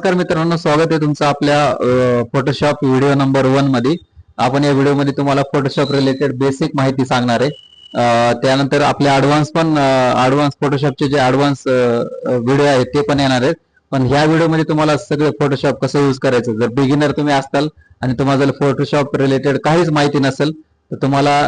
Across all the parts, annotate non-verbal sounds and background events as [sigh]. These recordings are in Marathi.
नमस्कार मित्रांनो स्वागत आहे तुमचं आपल्या फोटोशॉप व्हिडिओ नंबर वनमध्ये. आपण या व्हिडिओमध्ये तुम्हाला फोटोशॉप रिलेटेड बेसिक माहिती सांगणार आहे. त्यानंतर आपले ऍडव्हान्स पण ऍडव्हान्स फोटोशॉपचे जे ऍडव्हान्स व्हिडिओ आहेत ते पण येणार आहेत. पण ह्या व्हिडिओमध्ये तुम्हाला सगळे फोटोशॉप कसं यूज करायचं? जर बिगिनर तुम्ही असताल आणि तुम्हाला जर फोटोशॉप रिलेटेड काहीच माहिती नसेल तर तुम्हाला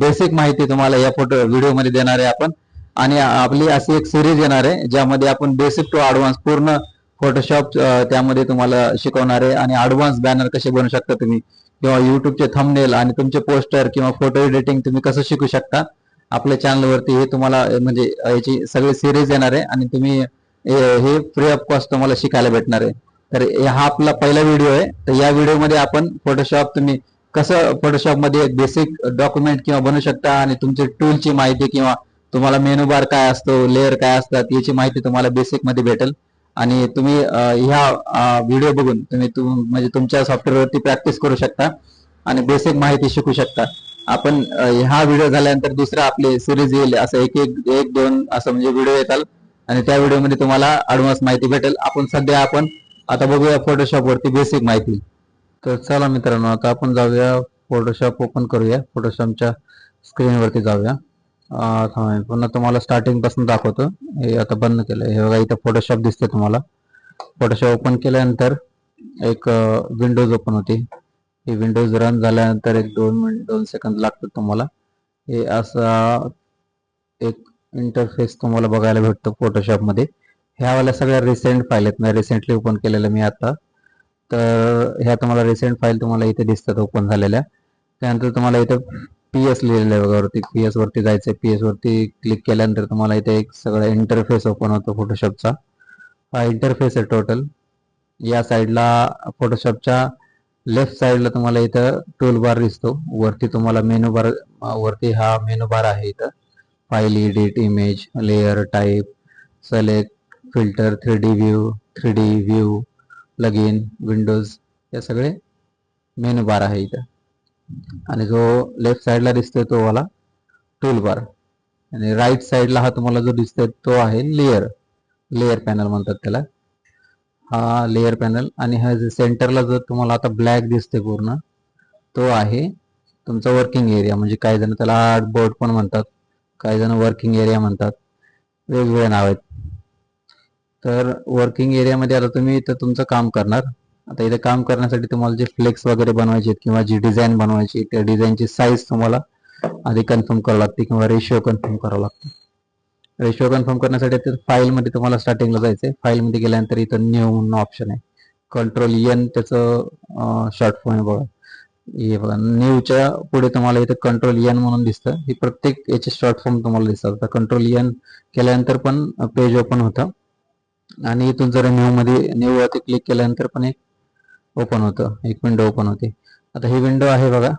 बेसिक माहिती तुम्हाला या फोटो व्हिडिओमध्ये देणार आहे आपण. आणि आपली अशी एक सिरीज येणार आहे ज्यामध्ये आपण बेसिक टू ऍडव्हान्स पूर्ण फोटोशॉप त्यामध्ये तुम्हाला शिकवणार आहे आणि ॲडव्हान्स बॅनर कसे बनवू शकता तुम्ही? किंवा युट्यूबचे थंबनेल आणि तुमचे पोस्टर किंवा फोटो एडिटिंग तुम्ही कसं शिकू शकता? आपल्या चॅनलवरती हे तुम्हाला म्हणजे याची सगळी सिरीज येणार आहे आणि तुम्ही हे फ्री ऑफ कॉस्ट तुम्हाला शिकायला भेटणार आहे. तर हा आपला पहिला व्हिडिओ आहे. तर या व्हिडिओमध्ये आपण फोटोशॉप तुम्ही कसं फोटोशॉपमध्ये बेसिक डॉक्युमेंट किंवा बनवू शकता आणि तुमचे टूलची माहिती किंवा तुम्हाला मेनू बार काय असतो लेअर काय असतात याची माहिती तुम्हाला बेसिकमध्ये भेटेल. आणि तुम्ही ह्या व्हिडिओ बघून तुम्ही तुम- म्हणजे तुमच्या सॉफ्टवेअरवरती प्रॅक्टिस करू शकता आणि बेसिक माहिती शिकू शकता. आपण हा व्हिडिओ झाल्यानंतर दुसरा आपले सिरीज येईल असं एक एक एक दोन असं म्हणजे व्हिडिओ येतात. आणि त्या व्हिडिओमध्ये तुम्हाला ॲडव्हान्स माहिती भेटेल. आपण सध्या आपण आता बघूया फोटोशॉपवरती बेसिक माहिती. तर चला मित्रांनो आता आपण जाऊया फोटोशॉप ओपन करूया. फोटोशॉपच्या स्क्रीनवरती जाऊया. थांबा पुन्हा तुम्हाला स्टार्टिंगपासून दाखवतो. हे आता बंद केलंय हे बघा इथं फोटोशॉप दिसते तुम्हाला. फोटोशॉप ओपन केल्यानंतर एक विंडोज ओपन होती. ही विंडोज रन झाल्यानंतर एक दोन मिनिट दोन सेकंद लागतात तुम्हाला. हे असा एक इंटरफेस तुम्हाला बघायला भेटतो फोटोशॉपमध्ये ह्यावाल्या सगळ्या रिसेंट फाईल आहेत. मी रिसेंटली ओपन केलेल्या मी आता. तर ह्या तुम्हाला रिसेंट फाईल तुम्हाला इथे दिसतात ओपन झालेल्या. त्यानंतर तुम्हाला इथं पी एस लिहिलेलं आहे बघा वरती पी एस वरती जायचंय. पी एस वरती क्लिक केल्यानंतर तुम्हाला इथे एक सगळं इंटरफेस ओपन होतो फोटोशॉपचा हा इंटरफेस आहे टोटल या साईडला फोटोशॉपच्या लेफ्ट साईडला तुम्हाला इथं टूल बार दिसतो. वरती तुम्हाला मेनू बार वरती हा मेनू बार आहे इथं. File edit image layer type select filter three D view three D view plugin windows या सगळे मेनू बार आहे इथं. आणि जो लेफ्ट साईडला दिसतोय तो वाला टूल बार आणि राईट साईडला हा तुम्हाला जो दिसतोय तो आहे लेअर लेअर पॅनल म्हणतात त्याला. हा लेअर पॅनल आणि हा जे सेंटरला जो तुम्हाला आता ब्लॅक दिसते पूर्ण तो आहे तुमचा वर्किंग एरिया म्हणजे काही जण त्याला आर्ट बोर्ड पण म्हणतात काही जण वर्किंग एरिया म्हणतात. वेगवेगळे नाव आहेत. तर वर्किंग एरियामध्ये आता तुम्ही इथं तुमचं काम करणार. आता इथे काम करण्यासाठी तुम्हाला जे फ्लेक्स वगैरे बनवायचे आहेत किंवा जी डिझाईन बनवायची त्या डिझाईनची साईज तुम्हाला आधी कन्फर्म करावं लागते किंवा रेशिओ कन्फर्म करावं लागतं. रेशिओ कन्फर्म करण्यासाठी ते फाईलमध्ये तुम्हाला स्टार्टिंगला जायचं आहे फाईलमध्ये गेल्यानंतर इथं न्यू म्हणून ऑप्शन आहे. कंट्रोल एन त्याचं शॉर्ट फॉर्म आहे बघा. हे बघा न्यूच्या पुढे तुम्हाला इथं कंट्रोल एन म्हणून दिसतं. ही प्रत्येक याचे शॉर्ट फॉर्म तुम्हाला दिसतात. आता कंट्रोल एन केल्यानंतर पण पेज ओपन होतं. आणि इथून जर न्यू मध्ये न्यू वरती क्लिक केल्यानंतर पण एक ओपन होतं. एक विंडो ओपन होते. आता ही विंडो आहे बघा.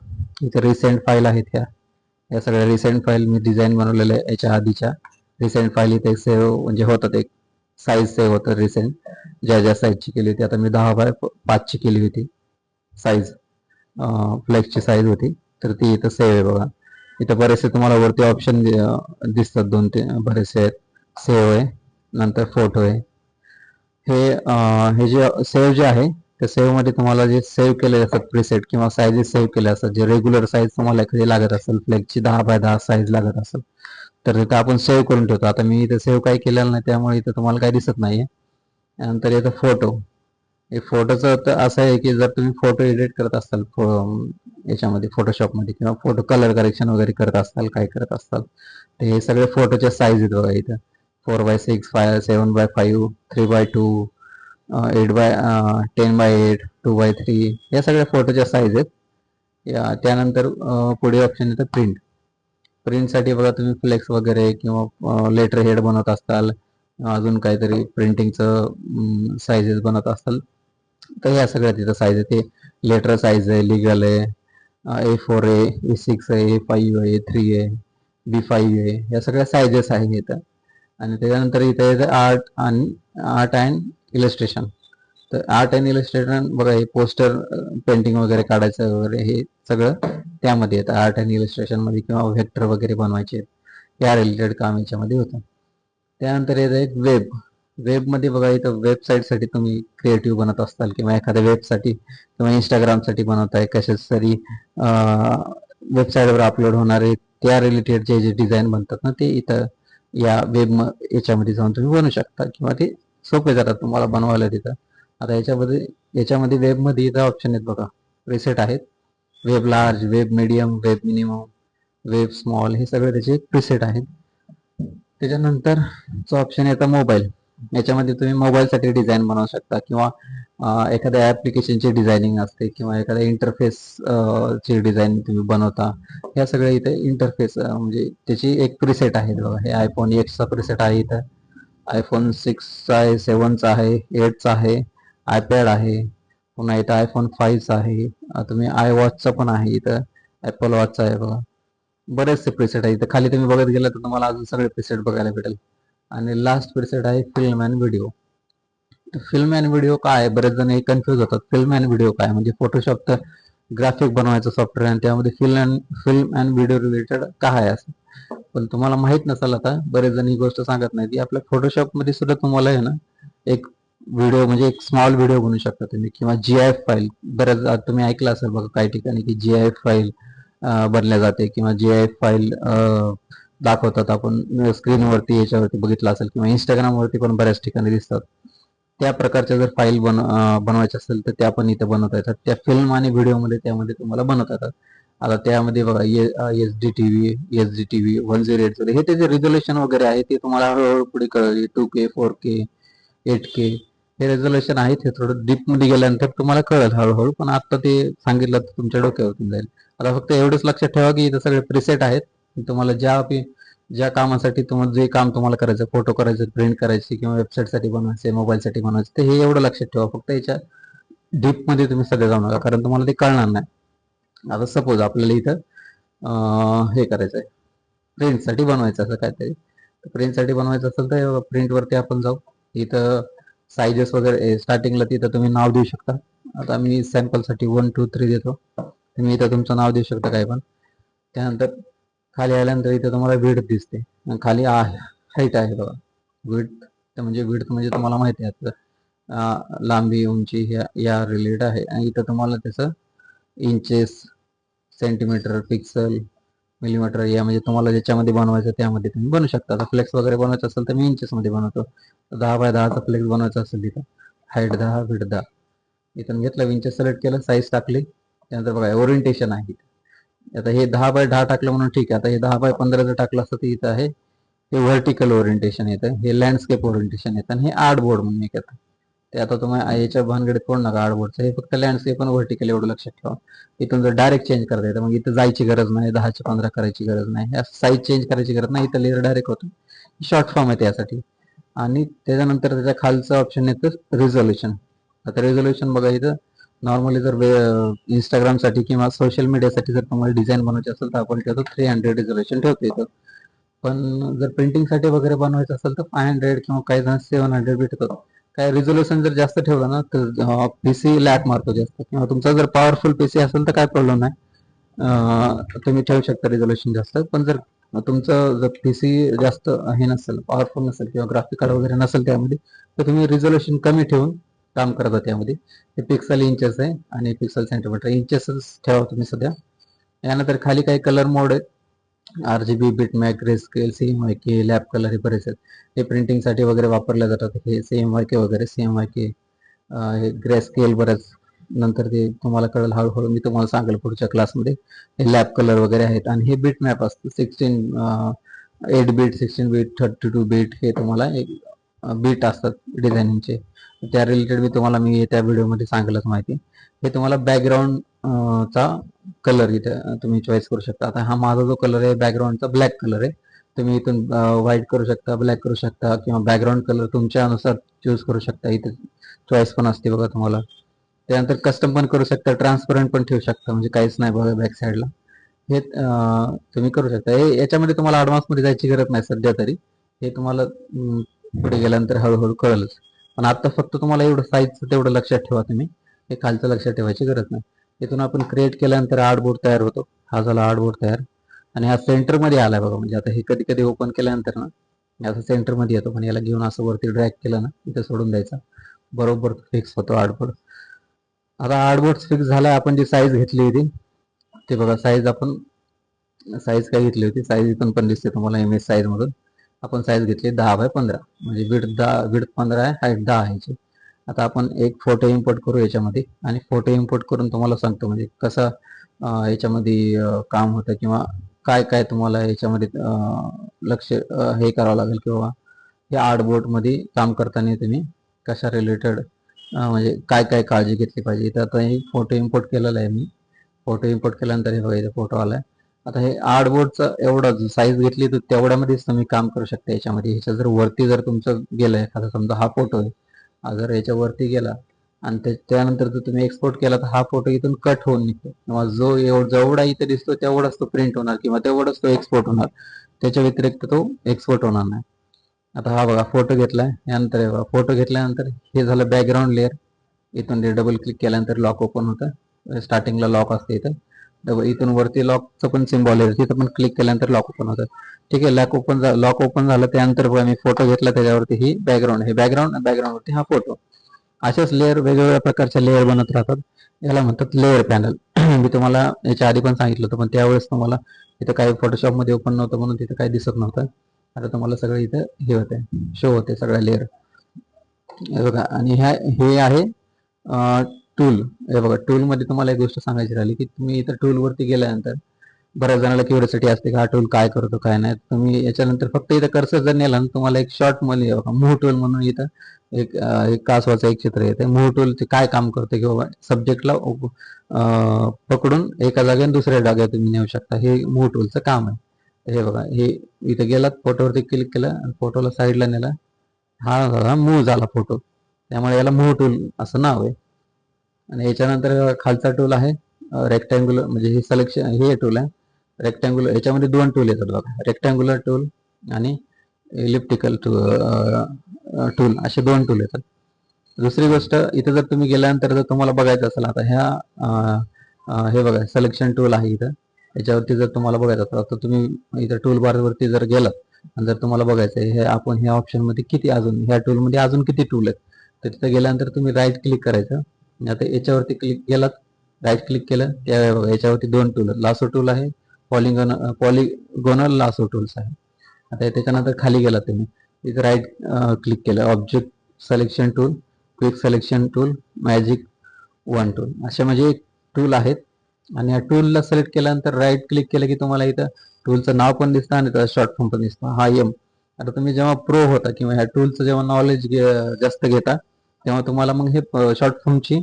इथे रिसेंट फाईल आहेत ह्या. या सगळ्या रिसेंट फाईल मी डिझाईन बनवलेल्या आहे याच्या आधीच्या. रिसेंट फाईल इथे सेव्ह म्हणजे होतात एक साईज सेव्ह होतं रिसेंट ज्या ज्या साईजची केली होती. आता मी दहा बाय पाचची केली होती. साईज फ्लेक्सची साईज होती. तर ती इथं सेव्ह आहे बघा. इथं बरेचसे तुम्हाला वरती ऑप्शन दिसतात दोन ते बरेचसे आहेत. सेव्ह आहे. नंतर फोटो आहे. हे हे जे सेव्ह जे आहे त्या सेव्हमध्ये तुम्हाला जे सेव्ह केलेले असतात प्रिसेट किंवा साईजेस सेव्ह केले असतात जे रेग्युलर साईज तुम्हाला एखादी लागत असेल फ्लेक्सची दहा बाय दहा साईज लागत असेल तर तिथं आपण सेव्ह करून ठेवतो. आता मी इथे सेव्ह काही केलेलं नाही त्यामुळे इथं तुम्हाला काही दिसत नाहीये. त्यानंतर येतं फोटो हे फोटोचं तर असं आहे की जर तुम्ही फोटो एडिट करत असाल फो- याच्यामध्ये फोटोशॉपमध्ये किंवा फोटो कलर करेक्शन वगैरे करत असाल काय करत असाल तर हे सगळे फोटोच्या साईज आहेत बघा इथं. Four by six five seven by five three by two eight by ten by eight two by three या सगळ्या फोटोच्या साईज आहेत. या त्यानंतर पुढील पुढे ऑप्शन येतं प्रिंट प्रिंटसाठी बघा तुम्ही फ्लेक्स वगैरे किंवा लेटर हेड बनवत असाल अजून काहीतरी प्रिंटिंगचं साईजेस बनवत असाल तर ह्या सगळ्या तिथं साईज आहे ते लेटर साईज आहे लिगल आहे ए फोर आहे ए सिक्स आहे ए फाईव्ह आहे ए थ्री आहे बी फाईव्ह आहे या सगळ्या साईजेस आहे इथं. आणि त्याच्यानंतर इथं येतं आर्ट आणि आर्ट अँड इलस्ट्रेशन तर आर्ट अँड इलस्ट्रेशन बघा हे पोस्टर पेंटिंग वगैरे काढायचं वगैरे हे सगळं त्यामध्ये येतं. आर्ट अँड इलस्ट्रेशनमध्ये किंवा व्हेक्टर वगैरे बनवायचे या रिलेटेड काम याच्यामध्ये होतं. त्यानंतर येतं एक वेब वेबमध्ये बघा इथं वेबसाईटसाठी तुम्ही क्रिएटिव्ह बनत असताल किंवा एखाद्या वेबसाठी किंवा इंस्टाग्रामसाठी बनवताय कशाच तरी वेबसाईटवर अपलोड होणारे त्या रिलेटेड जे जे डिझाईन बनतात ना ते इथं या वेब याच्यामध्ये जाऊन तुम्ही बनवू शकता किंवा ते सोपे जातात तुम्हाला बनवायला तिथं. आता याच्यामध्ये याच्यामध्ये वेबमध्ये इथं ऑप्शन आहेत बघा. प्रिसेट आहेत. Web large web medium web minimum web small हे सगळे त्याचे प्रिसेट आहेत. त्याच्यानंतर जो ऑप्शन येतं मोबाईल याच्यामध्ये तुम्ही मोबाईलसाठी डिझाईन बनवू शकता किंवा एखाद्या ॲप्लिकेशनची डिझायनिंग असते किंवा एखाद्या इंटरफेस ची डिझाईन तुम्ही बनवता. ह्या सगळ्या इथे इंटरफेस म्हणजे त्याची एक प्रिसेट आहे बघा. हे आयफोन एक्सचा प्रिसेट आहे इथं. आयफोन सिक्सचा आहे सेवनचा आहे एटचा आहे आयपॅड आहे पुन्हा इथं आयफोन फाईव्हचा आहे. तुम्ही आय वॉचचा पण आहे इथं ॲपल वॉचचा आहे बघा. बरेचसे प्रिसेट आहे. इथं खाली तुम्ही बघत गेला तर तुम्हाला अजून सगळे प्रिसेट बघायला भेटेल. आणि लास्ट प्रिसेट आहे film and video film and video काय? आहे बरेच जण कन्फ्युज होतात. फिल्म अँड व्हिडिओ काय? म्हणजे फोटोशॉप तर ग्राफिक बनवायचं सॉफ्टवेअर आणि त्यामध्ये film and film and video related काय आहे असं? पण तुम्हाला माहीत नसेल आता बरेच जण ही गोष्ट सांगत नाही ती आपल्या फोटोशॉपमध्ये सुद्धा तुम्हाला आहे ना एक व्हिडिओ म्हणजे एक स्मॉल व्हिडिओ बनवू शकता तुम्ही किंवा जी आय एफ फाईल बऱ्याच तुम्ही ऐकलं असेल बघा काही ठिकाणी की जी आय एफ फाईल बनल्या जाते किंवा जी आय एफ फाईल दाखवतात आपण स्क्रीनवरती याच्यावरती बघितलं असेल किंवा इंस्टाग्रामवरती पण बऱ्याच ठिकाणी दिसतात. त्या प्रकारच्या जर फाईल बन बनवायच्या असेल तर त्या पण इथे बनवता येतात. त्या फिल्म आणि व्हिडिओमध्ये त्यामध्ये तुम्हाला बनवता येतात. आता त्यामध्ये बघा S D T V S D T V one zero eight zero हे त्याचे रिझोल्युशन वगैरे आहे ते तुम्हाला हळूहळू पुढे कळेल. Two K four K eight K हे रेझोल्युशन आहे ते थोडं डीपमध्ये गेल्यानंतर तुम्हाला कळेल हळूहळू पण आता ते सांगितलं तर तुमच्या डोक्यावरून जाईल. आता फक्त एवढंच लक्षात ठेवा की इथं सगळे प्रिसेट आहेत. तुम्हाला ज्या ज्या कामासाठी तुम्हाला जे काम तुम्हाला करायचं फोटो करायचं प्रिंट करायचे किंवा वेबसाईटसाठी बनवायचे मोबाईलसाठी बनवायचे ते हे एवढं लक्षात ठेवा. फक्त याच्या डीपमध्ये तुम्ही सगळे जाऊ नका कारण तुम्हाला ते कळणार नाही. आता सपोज आपल्याला इथं हे करायचं आहे प्रिंटसाठी बनवायचं असं काहीतरी. प्रिंटसाठी बनवायचं असेल तर प्रिंटवरती आपण जाऊ. इथं साइजेस वगैरे स्टार्टिंगला तिथं तुम्ही नाव देऊ शकता. आता मी सॅम्पलसाठी वन टू थ्री देतो. तुम्ही इथं तुमचं नाव देऊ शकता काय पण. त्यानंतर खाली आल्यानंतर इथं तुम्हाला विड्थ दिसते. आणि खाली हाईट आहे बघा. विड्थ म्हणजे विड्थ म्हणजे तुम्हाला माहिती आहे. लांबी उंची ह्या या रिलेटेड आहे. आणि इथं तुम्हाला त्याचं इंचेस सेंटीमीटर पिक्सल मिलीमीटर या म्हणजे तुम्हाला ज्याच्यामध्ये बनवायचं त्यामध्ये तुम्ही बनवू शकता. आता फ्लेक्स वगैरे बनवायचं असेल तर मी इंचेस मध्ये बनवतो. दहा बाय दहाचा फ्लेक्स बनवायचा असेल तिथं. हाईट दहा फीट दहा. इथून घेतलं इंचेस सिलेक्ट केलं साईज टाकली. त्यानंतर बघा ओरिएंटेशन आहे आता हे दहा बाय दहा टाकलं म्हणून ठीक आहे. आता हे दहा बाय पंधरा जर टाकलं असतं तर इथं आहे. हे व्हर्टिकल ओरिएंटेशन येतं. हे लँडस्केप ओरिएंटेशन येतं. आणि हे आर्ट बोर्ड म्हणून एक येतं. ते आता तुम्ही आयच्या भानगडीत कोण नका आर्ट बोर्डचं हे फक्त लँडस्केप आणि व्हर्टिकल एवढं लक्षात ठेवा. इथून जर डायरेक्ट चेंज करता येतं मग इथं जायची गरज नाही दहाचे पंधरा करायची गरज नाही. साईज चेंज करायची गरज नाही इथं लेअर डायरेक्ट होतं. शॉर्ट फॉर्म आहे त्यासाठी. आणि त्याच्यानंतर त्याच्या खालचं ऑप्शन येतं रिझोल्युशन आता रिझोल्युशन बघा इथं नॉर्मली जर इंस्टाग्रामसाठी किंवा सोशल मीडियासाठी जर तुम्हाला डिझाईन बनवायची असेल तर आपण ठेवतो थ्री हंड्रेड रिझोल्युशन ठेवतो इथं. पण जर प्रिंटिंगसाठी वगैरे बनवायचं असेल तर फाय हंड्रेड किंवा काही जण सेव्हन हंड्रेड भेटत होतो काय रिझोल्युशन जर जास्त ठेवलं ना तर पीसी लॅक मारतो जास्त. किंवा तुमचा जर पॉवरफुल पीसी असेल तर काय प्रॉब्लेम नाही. तुम्ही ठेवू शकता रिझोल्युशन जास्त. पण जर तुमचं जर पीसी जास्त हे नसेल पॉवरफुल नसेल किंवा ग्राफिक कार्ड वगैरे नसेल त्यामध्ये तर तुम्ही रिझोल्युशन कमी ठेवून काम करता त्यामध्ये. हे पिक्सल इंचेस आहे आणि पिक्सल सेंटीमीटर इंचेसच ठेवा तुम्ही सध्या. यानंतर खाली काही कलर मोड आहेत. R G B bitmap greyscale C M Y K lab colour हे बरेच आहेत. हे प्रिंटिंगसाठी वगैरे वापरल्या जातात. हे सी एम वाय के वगैरे सी एम वाय के हे ग्रे स्केल बरेच. नंतर ते तुम्हाला कळेल हळूहळू मी तुम्हाला सांगेल पुढच्या क्लासमध्ये हे लॅब कलर वगैरे आहेत आणि हे बीट मॅप असतं. Sixteen eight bit sixteen bit thirty two bit हे तुम्हाला एक बीट असतात डिझायनिंगचे त्या रिलेटेड मी तुम्हाला मी त्या व्हिडिओमध्ये सांगेलच माहिती. हे तुम्हाला बॅकग्राऊंड चा कलर इथे तुम्ही चॉईस करू शकता. आता हा माझा जो कलर आहे बॅकग्राऊंडचा ब्लॅक कलर आहे. तुम्ही इथून व्हाईट करू शकता ब्लॅक करू शकता किंवा बॅकग्राऊंड कलर तुमच्या अनुसार चूज करू शकता. इथे चॉईस पण असते बघा तुम्हाला. त्यानंतर कस्टम पण करू शकता ट्रान्सपरंट पण ठेवू शकता म्हणजे काहीच नाही बघा बॅक साईडला हे तुम्ही करू शकता. हे याच्यामध्ये तुम्हाला ॲडव्हान्समध्ये जायची गरज नाही सध्या तरी. हे तुम्हाला पुढे गेल्यानंतर हळूहळू कळलंच. पण आता फक्त तुम्हाला एवढं साईजचं तेवढं लक्षात ठेवा तुम्ही. हे खालचं लक्षात ठेवायची गरज नाही. इथून आपण क्रिएट केल्यानंतर आर्टबोर्ड तयार होतो. हा झाला आर्टबोर्ड तयार. आणि हा सेंटरमध्ये आला आलाय बघा म्हणजे आता हे कधी कधी ओपन केल्यानंतर ना असं सेंटरमध्ये येतो पण याला घेऊन असं वरती ड्रॅग केलं ना इथं सोडून द्यायचा. बरोबर फिक्स होतो आर्टबोर्ड आता आर्टबोर्ड फिक्स झाला आपण जी साईज घेतली होती ते बघा साईज आपण साईज काय घेतली होती? साईज इथून पण दिसते तुम्हाला एम एस साईज मधून. आपण साईज घेतली दहा बाय पंधरा. म्हणजे विड दहा विड पंधरा आहे हाईट दहा आहे याची. आता आपण एक फोटो इम्पोर्ट करू याच्यामध्ये. आणि फोटो इम्पोर्ट करून तुम्हाला सांगतो म्हणजे कसं याच्यामध्ये काम होतं किंवा काय काय तुम्हाला याच्यामध्ये लक्ष हे करावं लागेल किंवा या आर्टबोर्डमध्ये काम करताना तुम्ही कशा रिलेटेड म्हणजे काय काय काळजी घेतली पाहिजे. तर आता हे फोटो इम्पोर्ट केलेला आहे मी. फोटो इम्पोर्ट केल्यानंतर हे बघा इथे फोटो आलाय. आता हे आर्टबोर्डचं एवढं साईज घेतली तर तेवढ्यामध्येच तुम्ही काम करू शकता याच्यामध्ये. ह्याच्या जर वरती जर तुमचं गेलं एखादा समजा हा फोटो आहे. जर याच्यावरती गेला. आणि त्यानंतर जर तुम्ही एक्सपोर्ट केला तर हा फोटो इथून कट होऊन निघतो. किंवा जो जेवढा इथे दिसतो तेवढाच तो प्रिंट होणार किंवा तेवढाच तो एक्सपोर्ट होणार. त्याच्या व्यतिरिक्त तो एक्सपोर्ट होणार नाही. आता हा बघा फोटो घेतलाय. यानंतर हे बघा फोटो घेतल्यानंतर हे झालं बॅकग्राऊंड लेअर इथून डबल क्लिक केल्यानंतर लॉक ओपन होतं. स्टार्टिंगला लॉक असते इथं. डबल e इथून वरती लॉकचं पण सिम्बॉल आहे. तिथं पण क्लिक केल्यानंतर लॉक ओपन होतं. ठीक आहे लॉक ओपन लॉक ओपन झालं त्यानंतर बघा मी फोटो घेतला त्याच्यावरती. ही बॅकग्राऊंड हे बॅकग्राऊंड बॅकग्राऊंडवरती हा फोटो अशाच लेअर वेगवेगळ्या प्रकारच्या लेअर बनत राहतात. याला म्हणतात लेअर पॅनल [clears throat] मी तुम्हाला याच्या आधी पण सांगितलं होतं पण त्यावेळेस तुम्हाला इथं काही फोटोशॉपमध्ये ओपन नव्हतं म्हणून तिथं काही दिसत नव्हतं. आता तुम्हाला सगळं इथं हे होते शो होते सगळ्या लेअर बघा आणि ह्या हे आहे टूल हे बघा टूलमध्ये तुम्हाला एक गोष्ट सांगायची राहिली की तुम्ही इथं टूलवरती गेल्यानंतर बऱ्याच जणांना क्युरिसिटी असते की हा टूल काय करतो काय नाही. तुम्ही याच्यानंतर फक्त इथं कर्सर जर नेला ना तुम्हाला एक शॉर्टमध्ये मूव टूल म्हणून इथं एक एक कासवाचं एक चित्र येते मूव टूल ते काय काम करते बाबा सब्जेक्टला पकडून एका जागेने दुसऱ्या जागेवर तुम्ही नेऊ शकता. हे मूव टूलचं काम आहे. हे बघा हे इथं गेलात फोटोवरती क्लिक केलं आणि फोटोला साईडला नेला. हा झाला मूव झाला फोटो त्यामुळे याला मूव टूल असं नाव आहे. आणि याच्यानंतर खालचा टूल आहे रेक्टँग्युलर म्हणजे हे सिलेक्शन हे टूल आहे. रेक्टँग्युलर याच्यामध्ये दोन टूल येतात बघा. रेक्टँग्युलर टूल आणि इलिप्टिकल टू टूल असे दोन टूल येतात. दुसरी गोष्ट इथे जर तुम्ही गेल्यानंतर जर तुम्हाला बघायचं असेल आता ह्या हे बघा सिलेक्शन टूल आहे इथं. याच्यावरती जर तुम्हाला बघायचं असेल तर तुम्ही इथं टूल बारवरती जर गेलात आणि जर तुम्हाला बघायचं आहे हे आपण ह्या ऑप्शनमध्ये किती अजून ह्या टूलमध्ये अजून किती टूल आहेत? तर तिथं गेल्यानंतर तुम्ही राईट क्लिक करायचं. आता याच्यावरती क्लिक केलात राईट क्लिक केलं त्या बघा याच्यावरती दोन टूल लासो टूल आहे पॉलिगोन पॉलिगोनल लासो टूल्स आहे. आता त्याच्यानंतर खाली गेला तुम्ही. इथं राईट क्लिक केलं. Object selection tool quick selection tool magic wand tool असे म्हणजे टूल आहेत. आणि या टूलला सिलेक्ट केल्यानंतर राईट क्लिक केलं की तुम्हाला इथं टूलचं नाव पण दिसतं आणि त्याचा शॉर्ट फॉर्म पण दिसतं. हा एम आता तुम्ही जेव्हा प्रो होता किंवा ह्या टूलचं जेव्हा नॉलेज जास्त घेता तेव्हा तुम्हाला मग हे शॉर्ट फॉर्मची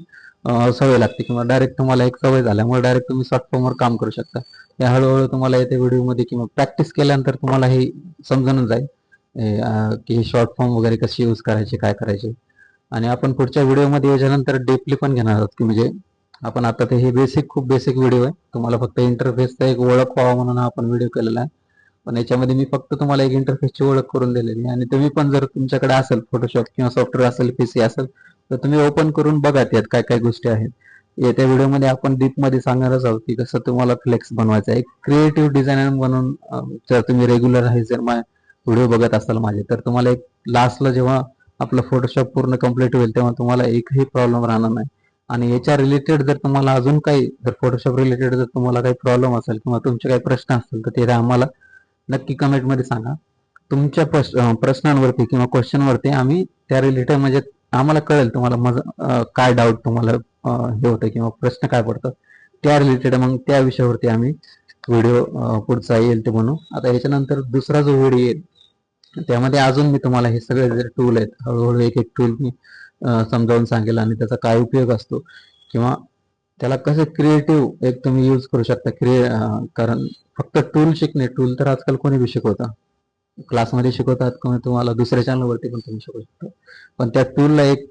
सवय लागते किंवा डायरेक्ट तुम्हाला एक सवय झाल्यामुळे डायरेक्ट तुम्ही शॉर्ट फॉर्मवर काम करू शकता. या हळूहळू तुम्हाला येते व्हिडिओमध्ये किंवा प्रॅक्टिस केल्यानंतर तुम्हाला हे समजूनच जाईल. की शॉर्ट फॉर्म वगैरे कशी यूज करायचे काय करायचे. आणि आपण पुढच्या व्हिडिओमध्ये याच्यानंतर डीपली पण घेणार आहोत की म्हणजे आपण आता ते हे बेसिक खूप बेसिक व्हिडिओ आहे. तुम्हाला फक्त इंटरफेसचा एक ओळख व्हावा म्हणून आपण व्हिडिओ केलेला आहे. पण याच्यामध्ये मी फक्त तुम्हाला एक इंटरफेसची ओळख करून दिलेली आहे. आणि तुम्ही पण जर तुमच्याकडे असेल फोटोशॉप किंवा सॉफ्टवेअर असेल पीसी असेल तर तुम्ही ओपन करून बघा त्यात काय काय गोष्टी आहेत. येत्या व्हिडिओमध्ये आपण डीपमध्ये सांगणारच आहोत की कसं तुम्हाला फ्लेक्स बनवायचं आहे. एक क्रिएटिव्ह डिझायनर म्हणून जर तुम्ही रेग्युलर आहे जर व्हिडिओ बघत असाल माझे तर तुम्हाला एक लास्टला जेव्हा आपलं फोटोशॉप पूर्ण कंप्लीट होईल तेव्हा तुम्हाला एकही प्रॉब्लेम राहणार नाही. आणि याच्या रिलेटेड जर तुम्हाला अजून काही जर फोटोशॉप रिलेटेड जर तुम्हाला काही प्रॉब्लेम असेल किंवा तुमचे काही प्रश्न असतील तर ते आम्हाला नक्की कमेंटमध्ये सांगा. तुमच्या प्रश्न- प्रश्नांवरती किंवा क्वेश्चनवरती आम्ही त्या रिलेटेड म्हणजे आम्हाला कळेल तुम्हाला मज काय डाऊट तुम्हाला हे होतं किंवा प्रश्न काय पडतात. त्या रिलेटेड मग त्या विषयावरती आम्ही व्हिडिओ पुढचा येईल ते बनवू आता याच्यानंतर दुसरा जो व्हिडिओ येईल त्यामध्ये अजून मी तुम्हाला हे सगळे जे टूल आहेत हळूहळू एक एक टूल मी समजावून सांगेल आणि त्याचा काय उपयोग असतो किंवा त्याला कसं क्रिएटिव्ह एक तुम्ही यूज करू शकता क्रिए कारण फक्त टूल शिकणे टूल तर आजकाल कोणी बी शिकवता. क्लासमध्ये शिकवतात कोणी तुम्हाला दुसऱ्या चॅनलवरती पण तुम्ही शिकवू शकता. पण त्या टूलला एक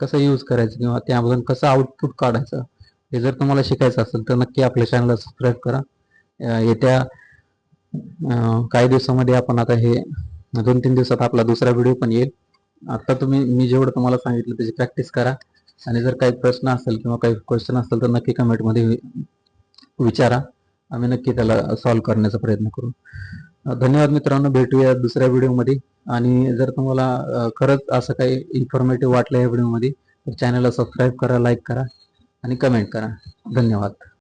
कसं यूज करायचं किंवा त्यामधून कसं आउटपुट काढायचं हे जर तुम्हाला शिकायचं असेल तर नक्की आपल्या चॅनलला सबस्क्राईब करा. येत्या काही दिवसामध्ये आपण आता हे दोन तीन दिवसात आपला दुसरा व्हिडिओ पण येईल. आता तुम्ही मी जेवढं तुम्हाला सांगितलं त्याची प्रॅक्टिस करा. आणि जर काही प्रश्न असेल किंवा काही क्वेश्चन असेल तर नक्की कमेंटमध्ये विचारा. आम्ही नक्की त्याला सॉल्व्ह करण्याचा प्रयत्न करू. धन्यवाद मित्रांनो भेटूया दुसऱ्या व्हिडिओमध्ये. आणि जर तुम्हाला खरंच असं काही इन्फॉर्मेटिव्ह वाटलं या व्हिडिओमध्ये तर चॅनलला सबस्क्राईब करा लाईक करा आणि कमेंट करा. धन्यवाद.